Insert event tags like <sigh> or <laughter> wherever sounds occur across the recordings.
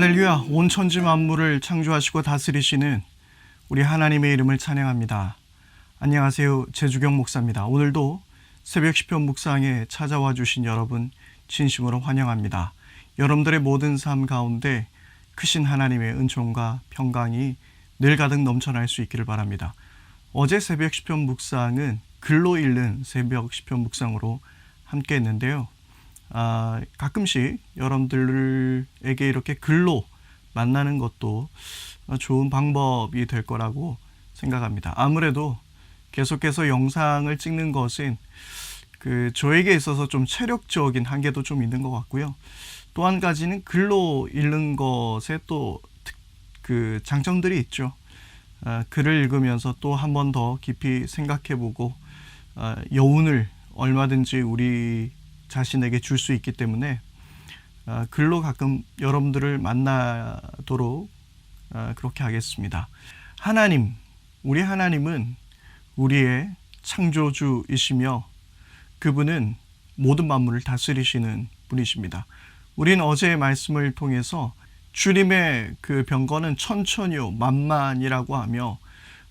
할렐루야, 온 천지 만물을 창조하시고 다스리시는 우리 하나님의 이름을 찬양합니다. 안녕하세요. 제주경 목사입니다. 오늘도 새벽 시편 묵상에 찾아와 주신 여러분 진심으로 환영합니다. 여러분들의 모든 삶 가운데 크신 하나님의 은총과 평강이 늘 가득 넘쳐날 수 있기를 바랍니다. 어제 새벽 시편 묵상은 글로 읽는 새벽 시편 묵상으로 함께 했는데요. 아, 가끔씩 여러분들에게 이렇게 글로 만나는 것도 좋은 방법이 될 거라고 생각합니다. 아무래도 계속해서 영상을 찍는 것은 그 저에게 있어서 좀 체력적인 한계도 좀 있는 것 같고요. 또 한 가지는 글로 읽는 것에 또 그 장점들이 있죠. 아, 글을 읽으면서 또 한 번 더 깊이 생각해보고 아, 여운을 얼마든지 우리 자신에게 줄 수 있기 때문에 아, 글로 가끔 여러분들을 만나도록 아, 그렇게 하겠습니다. 하나님, 우리 하나님은 우리의 창조주이시며 그분은 모든 만물을 다스리시는 분이십니다. 우리는 어제의 말씀을 통해서 주님의 그 병거는 천천히요 만만이라고 하며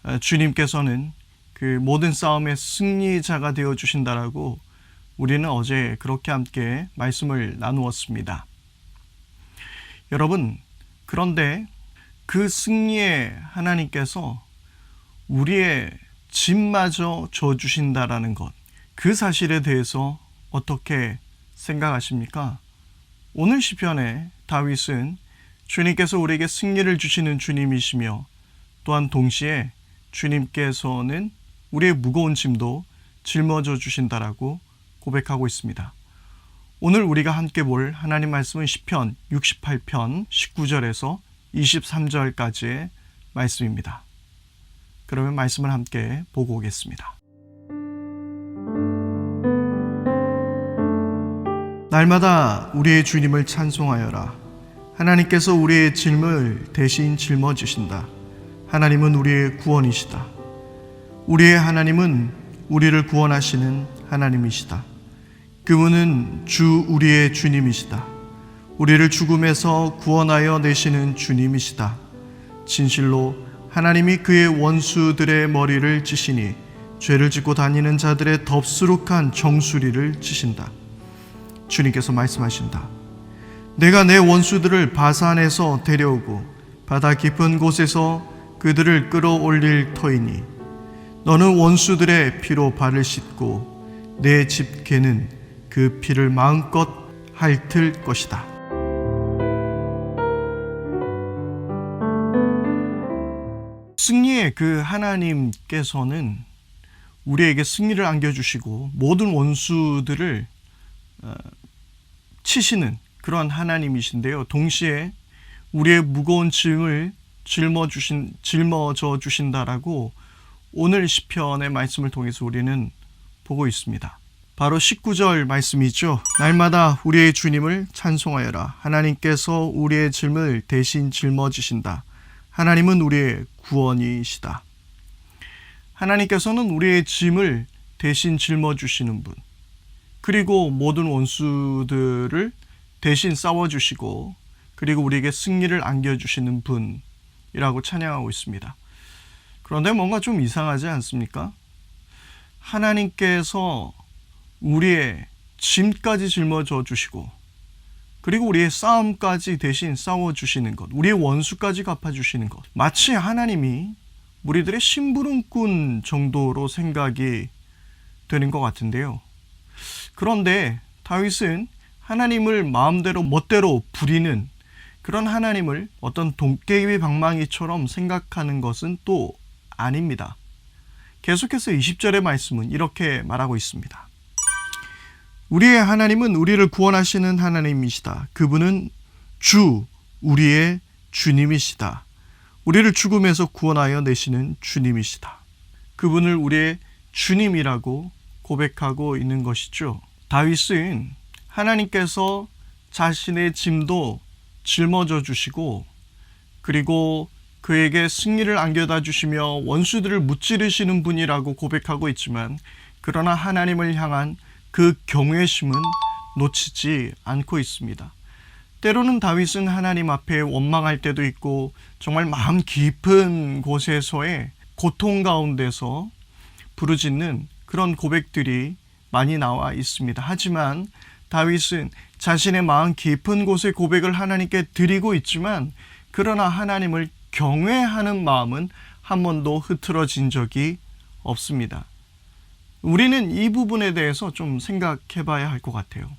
어, 주님께서는 그 모든 싸움의 승리자가 되어 주신다라고 우리는 어제 그렇게 함께 말씀을 나누었습니다. 여러분, 그런데 그 승리의 하나님께서 우리의 짐마저 져주신다라는 것, 그 사실에 대해서 어떻게 생각하십니까? 오늘 시편에 다윗은 주님께서 우리에게 승리를 주시는 주님이시며 또한 동시에 주님께서는 우리의 무거운 짐도 짊어져 주신다라고 고백하고 있습니다. 오늘 우리가 함께 볼 하나님 말씀은 시편 68편 19절에서 23절까지의 말씀입니다. 그러면 말씀을 함께 보고 오겠습니다. 날마다 우리의 주님을 찬송하여라. 하나님께서 우리의 짐을 대신 짊어지신다. 하나님은 우리의 구원이시다. 우리의 하나님은 우리를 구원하시는 하나님이시다. 그분은 주 우리의 주님이시다. 우리를 죽음에서 구원하여 내시는 주님이시다. 진실로 하나님이 그의 원수들의 머리를 찌시니 죄를 짓고 다니는 자들의 덥수룩한 정수리를 치신다. 주님께서 말씀하신다. 내가 내 원수들을 바산에서 데려오고 바다 깊은 곳에서 그들을 끌어올릴 터이니 너는 원수들의 피로 발을 씻고 내 집게는 그 피를 마음껏 핥을 것이다. 승리의 그 하나님께서는 우리에게 승리를 안겨주시고 모든 원수들을 어, 치시는 그런 하나님이신데요. 동시에 우리의 무거운 짐을 짊어 주신 짊어져 주신다라고 오늘 시편의 말씀을 통해서 우리는 보고 있습니다. 바로 19절 말씀이죠. 날마다 우리의 주님을 찬송하여라. 하나님께서 우리의 짐을 대신 짊어지신다. 하나님은 우리의 구원이시다. 하나님께서는 우리의 짐을 대신 짊어주시는 분. 그리고 모든 원수들을 대신 싸워주시고, 그리고 우리에게 승리를 안겨주시는 분이라고 찬양하고 있습니다. 그런데 뭔가 좀 이상하지 않습니까? 하나님께서 우리의 짐까지 짊어져 주시고, 그리고 우리의 싸움까지 대신 싸워 주시는 것, 우리의 원수까지 갚아 주시는 것. 마치 하나님이 우리들의 심부름꾼 정도로 생각이 되는 것 같은데요. 그런데 다윗은 하나님을 마음대로 멋대로 부리는 그런 하나님을 어떤 도깨비 방망이처럼 생각하는 것은 또 아닙니다. 계속해서 20절의 말씀은 이렇게 말하고 있습니다. 우리의 하나님은 우리를 구원하시는 하나님이시다. 그분은 주, 우리의 주님이시다. 우리를 죽음에서 구원하여 내시는 주님이시다. 그분을 우리의 주님이라고 고백하고 있는 것이죠. 다윗은 하나님께서 자신의 짐도 짊어져 주시고 그리고 그에게 승리를 안겨다 주시며 원수들을 무찌르시는 분이라고 고백하고 있지만 그러나 하나님을 향한 그 경외심은 놓치지 않고 있습니다. 때로는 다윗은 하나님 앞에 원망할 때도 있고 정말 마음 깊은 곳에서의 고통 가운데서 부르짖는 그런 고백들이 많이 나와 있습니다. 하지만 다윗은 자신의 마음 깊은 곳의 고백을 하나님께 드리고 있지만 그러나 하나님을 경외하는 마음은 한 번도 흐트러진 적이 없습니다. 우리는 이 부분에 대해서 좀 생각해 봐야 할 것 같아요.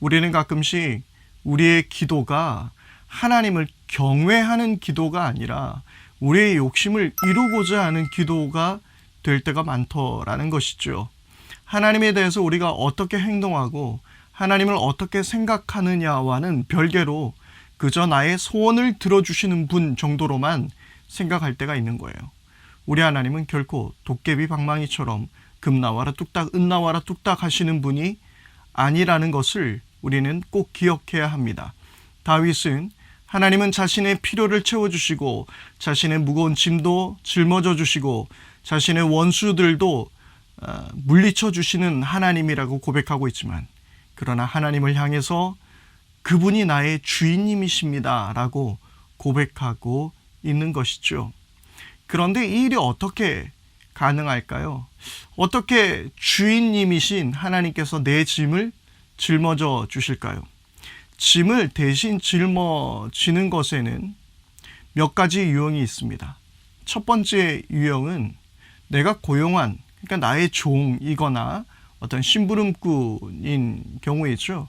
우리는 가끔씩 우리의 기도가 하나님을 경외하는 기도가 아니라 우리의 욕심을 이루고자 하는 기도가 될 때가 많더라는 것이죠. 하나님에 대해서 우리가 어떻게 행동하고 하나님을 어떻게 생각하느냐와는 별개로 그저 나의 소원을 들어주시는 분 정도로만 생각할 때가 있는 거예요. 우리 하나님은 결코 도깨비 방망이처럼 금 나와라 뚝딱 은 나와라 뚝딱 하시는 분이 아니라는 것을 우리는 꼭 기억해야 합니다. 다윗은 하나님은 자신의 필요를 채워주시고 자신의 무거운 짐도 짊어져 주시고 자신의 원수들도 어, 물리쳐 주시는 하나님이라고 고백하고 있지만 그러나 하나님을 향해서 그분이 나의 주인님이십니다 라고 고백하고 있는 것이죠. 그런데 이 일이 어떻게 가능할까요? 어떻게 주인님이신 하나님께서 내 짐을 짊어져 주실까요? 짐을 대신 짊어지는 것에는 몇 가지 유형이 있습니다. 첫 번째 유형은 내가 고용한 그러니까 나의 종이거나 어떤 심부름꾼인 경우이죠.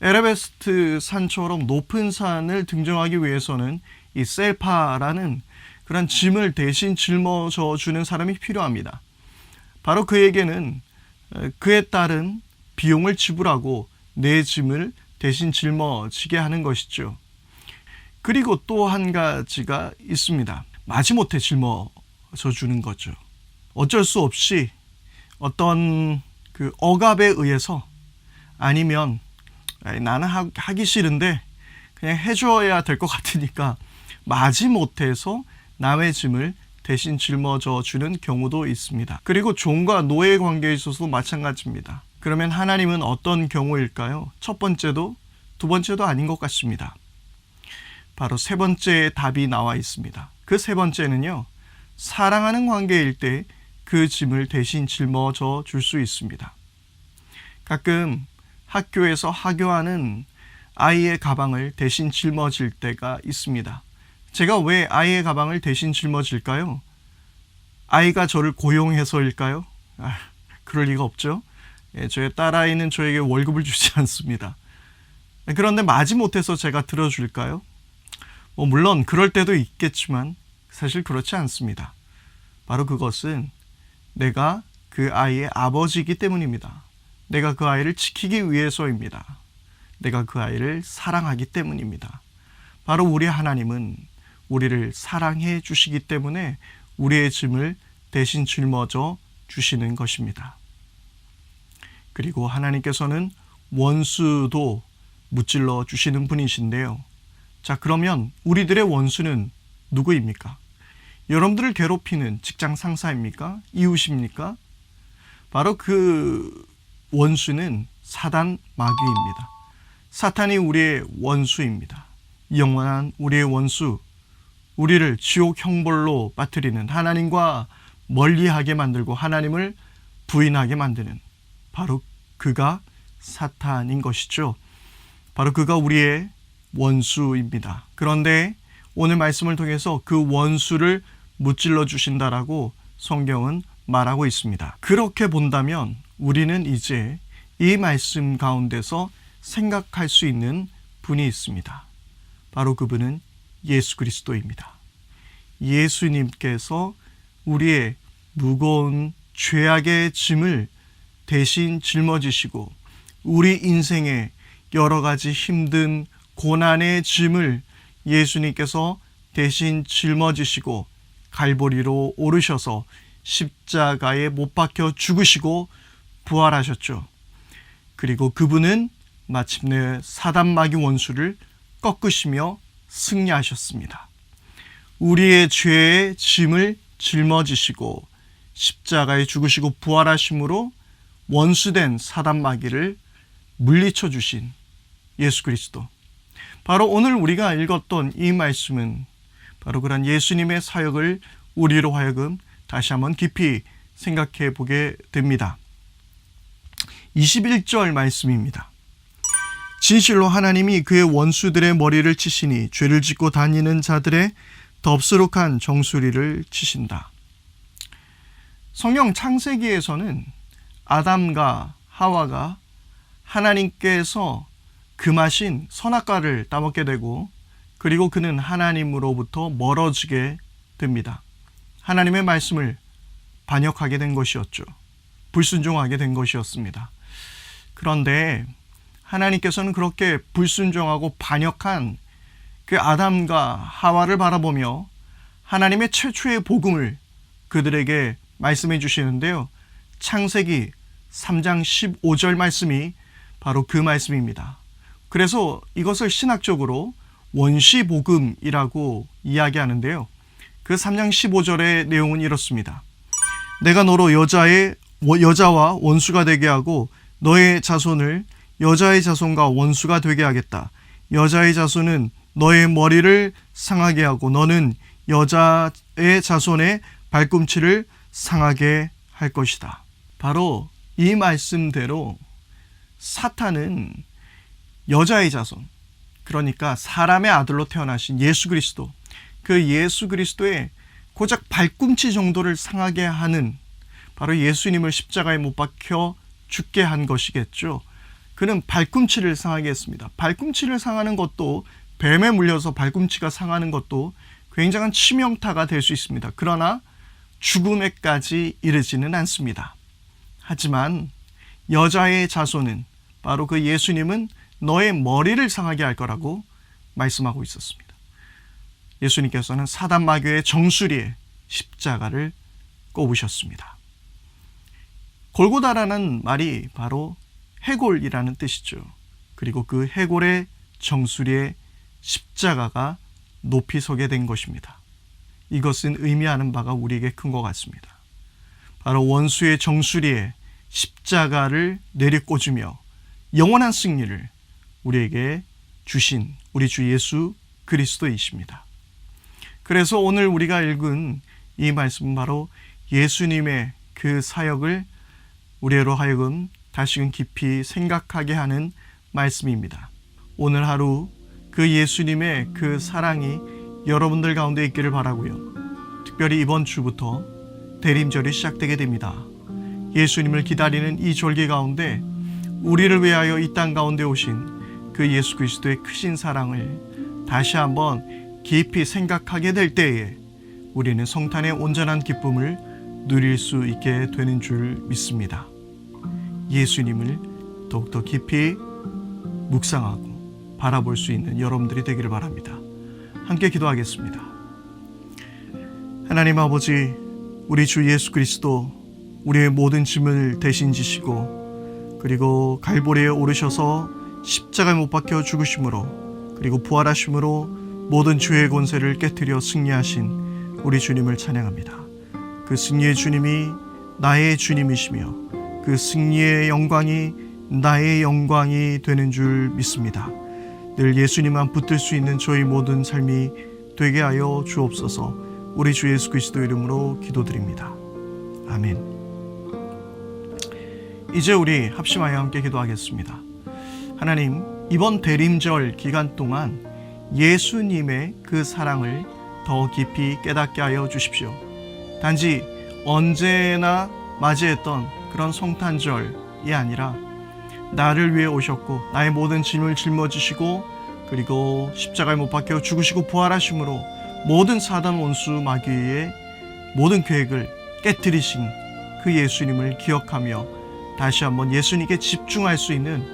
에레베스트 산처럼 높은 산을 등정하기 위해서는 이 셀파라는 그런 짐을 대신 짊어져 주는 사람이 필요합니다. 바로 그에게는 그에 따른 비용을 지불하고 내 짐을 대신 짊어지게 하는 것이죠. 그리고 또 한 가지가 있습니다. 마지못해 짊어져 주는 거죠. 어쩔 수 없이 어떤 그 억압에 의해서 아니면 나는 하기 싫은데 그냥 해줘야 될 것 같으니까 마지못해서 남의 짐을 대신 짊어져 주는 경우도 있습니다. 그리고 종과 노예 관계에 있어서도 마찬가지입니다. 그러면 하나님은 어떤 경우일까요? 첫 번째도 두 번째도 아닌 것 같습니다. 바로 세 번째 답이 나와 있습니다. 그 세 번째는요, 사랑하는 관계일 때 그 짐을 대신 짊어져 줄 수 있습니다. 가끔 학교에서 하교하는 아이의 가방을 대신 짊어질 때가 있습니다. 제가 왜 아이의 가방을 대신 짊어질까요? 아이가 저를 고용해서일까요? 아, 그럴 리가 없죠. 예, 저의 딸아이는 저에게 월급을 주지 <laughs> 않습니다. 그런데 마지못해서 제가 들어줄까요? 뭐 물론 그럴 때도 있겠지만 사실 그렇지 않습니다. 바로 그것은 내가 그 아이의 아버지이기 때문입니다. 내가 그 아이를 지키기 위해서입니다. 내가 그 아이를 사랑하기 때문입니다. 바로 우리 하나님은 우리를 사랑해 주시기 때문에 우리의 짐을 대신 짊어져 주시는 것입니다. 그리고 하나님께서는 원수도 무찔러 주시는 분이신데요. 자, 그러면 우리들의 원수는 누구입니까? 여러분들을 괴롭히는 직장 상사입니까? 이웃입니까? 바로 그 원수는 사단 마귀입니다. 사탄이 우리의 원수입니다. 영원한 우리의 원수, 우리를 지옥 형벌로 빠뜨리는 하나님과 멀리하게 만들고 하나님을 부인하게 만드는 바로 그가 사탄인 것이죠. 바로 그가 우리의 원수입니다. 그런데 오늘 말씀을 통해서 그 원수를 무찔러 주신다라고 성경은 말하고 있습니다. 그렇게 본다면 우리는 이제 이 말씀 가운데서 생각할 수 있는 분이 있습니다. 바로 그분은 예수 그리스도입니다. 예수님께서 우리의 무거운 죄악의 짐을 대신 짊어지시고 우리 인생의 여러 가지 힘든 고난의 짐을 예수님께서 대신 짊어지시고 갈보리로 오르셔서 십자가에 못 박혀 죽으시고 부활하셨죠. 그리고 그분은 마침내 사단마귀 원수를 꺾으시며 승리하셨습니다. 우리의 죄의 짐을 짊어지시고 십자가에 죽으시고 부활하심으로 원수된 사단 마귀를 물리쳐 주신 예수 그리스도. 바로 오늘 우리가 읽었던 이 말씀은 바로 그런 예수님의 사역을 우리로 하여금 다시 한번 깊이 생각해 보게 됩니다. 21절 말씀입니다. 진실로 하나님이 그의 원수들의 머리를 치시니 죄를 짓고 다니는 자들의 덥수룩한 정수리를 치신다. 성경 창세기에서는 아담과 하와가 하나님께서 금하신 선악과를 따먹게 되고 그리고 그는 하나님으로부터 멀어지게 됩니다. 하나님의 말씀을 반역하게 된 것이었죠. 불순종하게 된 것이었습니다. 그런데 하나님께서는 그렇게 불순종하고 반역한 그 아담과 하와를 바라보며 하나님의 최초의 복음을 그들에게 말씀해 주시는데요. 창세기 3장 15절 말씀이 바로 그 말씀입니다. 그래서 이것을 신학적으로 원시 복음이라고 이야기하는데요. 그 3장 15절의 내용은 이렇습니다. 내가 너로 여자의 여자와 원수가 되게 하고 너의 자손을 여자의 자손과 원수가 되게 하겠다. 여자의 자손은 너의 머리를 상하게 하고 너는 여자의 자손의 발꿈치를 상하게 할 것이다. 바로 이 말씀대로 사탄은 여자의 자손, 그러니까 사람의 아들로 태어나신 예수 그리스도, 그 예수 그리스도의 고작 발꿈치 정도를 상하게 하는 바로 예수님을 십자가에 못 박혀 죽게 한 것이겠죠. 그는 발꿈치를 상하게 했습니다. 발꿈치를 상하는 것도 뱀에 물려서 발꿈치가 상하는 것도 굉장한 치명타가 될 수 있습니다. 그러나 죽음에까지 이르지는 않습니다. 하지만 여자의 자손은 바로 그 예수님은 너의 머리를 상하게 할 거라고 말씀하고 있었습니다. 예수님께서는 사단 마귀의 정수리에 십자가를 꼽으셨습니다. 골고다라는 말이 바로 해골이라는 뜻이죠. 그리고 그 해골의 정수리에 십자가가 높이 서게 된 것입니다. 이것은 의미하는 바가 우리에게 큰 것 같습니다. 바로 원수의 정수리에 십자가를 내리꽂으며 영원한 승리를 우리에게 주신 우리 주 예수 그리스도이십니다. 그래서 오늘 우리가 읽은 이 말씀은 바로 예수님의 그 사역을 우리로 하여금 다시금 깊이 생각하게 하는 말씀입니다. 오늘 하루 그 예수님의 그 사랑이 여러분들 가운데 있기를 바라고요. 특별히 이번 주부터 대림절이 시작되게 됩니다. 예수님을 기다리는 이 절기 가운데 우리를 위하여 이 땅 가운데 오신 그 예수 그리스도의 크신 사랑을 다시 한번 깊이 생각하게 될 때에 우리는 성탄의 온전한 기쁨을 누릴 수 있게 되는 줄 믿습니다. 예수님을 더욱더 깊이 묵상하고 바라볼 수 있는 여러분들이 되기를 바랍니다. 함께 기도하겠습니다. 하나님 아버지, 우리 주 예수 그리스도 우리의 모든 짐을 대신 지시고 그리고 갈보리에 오르셔서 십자가에 못 박혀 죽으심으로 그리고 부활하심으로 모든 죄의 권세를 깨뜨려 승리하신 우리 주님을 찬양합니다. 그 승리의 주님이 나의 주님이시며 그 승리의 영광이 나의 영광이 되는 줄 믿습니다. 늘 예수님만 붙들 수 있는 저희 모든 삶이 되게 하여 주옵소서. 우리 주 예수 그리스도 이름으로 기도드립니다. 아멘. 이제 우리 합심하여 함께 기도하겠습니다. 하나님, 이번 대림절 기간 동안 예수님의 그 사랑을 더 깊이 깨닫게 하여 주십시오. 단지 언제나 맞이했던 그런 성탄절이 아니라 나를 위해 오셨고 나의 모든 짐을 짊어지시고 그리고 십자가에 못 박혀 죽으시고 부활하심으로 모든 사단 원수 마귀의 모든 계획을 깨뜨리신 그 예수님을 기억하며 다시 한번 예수님께 집중할 수 있는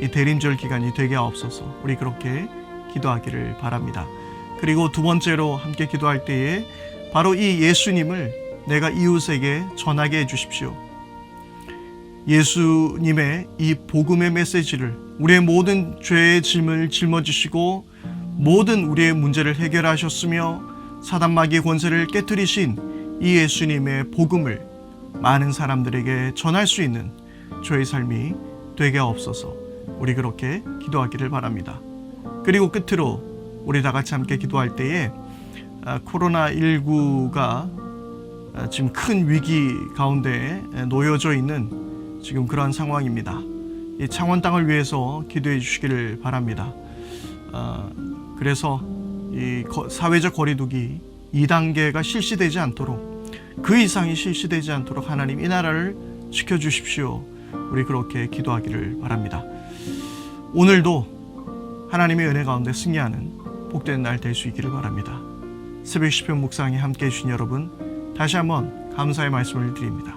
이 대림절 기간이 되게 하옵소서. 우리 그렇게 기도하기를 바랍니다. 그리고 두 번째로 함께 기도할 때에 바로 이 예수님을 내가 이웃에게 전하게 해 주십시오. 예수님의 이 복음의 메시지를 우리의 모든 죄의 짐을 짊어지시고 모든 우리의 문제를 해결하셨으며 사단마귀의 권세를 깨뜨리신 이 예수님의 복음을 많은 사람들에게 전할 수 있는 저의 삶이 되게 없어서 우리 그렇게 기도하기를 바랍니다. 그리고 끝으로 우리 다 같이 함께 기도할 때에 아, 코로나 19가 아, 지금 큰 위기 가운데 놓여져 있는 지금 그러한 상황입니다. 이 창원 땅을 위해서 기도해 주시기를 바랍니다. 아, 그래서 이 거- 사회적 거리두기 2단계가 실시되지 않도록 그 이상이 실시되지 않도록 하나님 이 나라를 지켜 주십시오. 우리 그렇게 기도하기를 바랍니다. 오늘도 하나님의 은혜 가운데 승리하는 복된 날 될 수 있기를 바랍니다. 새벽 시편 묵상에 함께 해주신 여러분 다시 한번 감사의 말씀을 드립니다.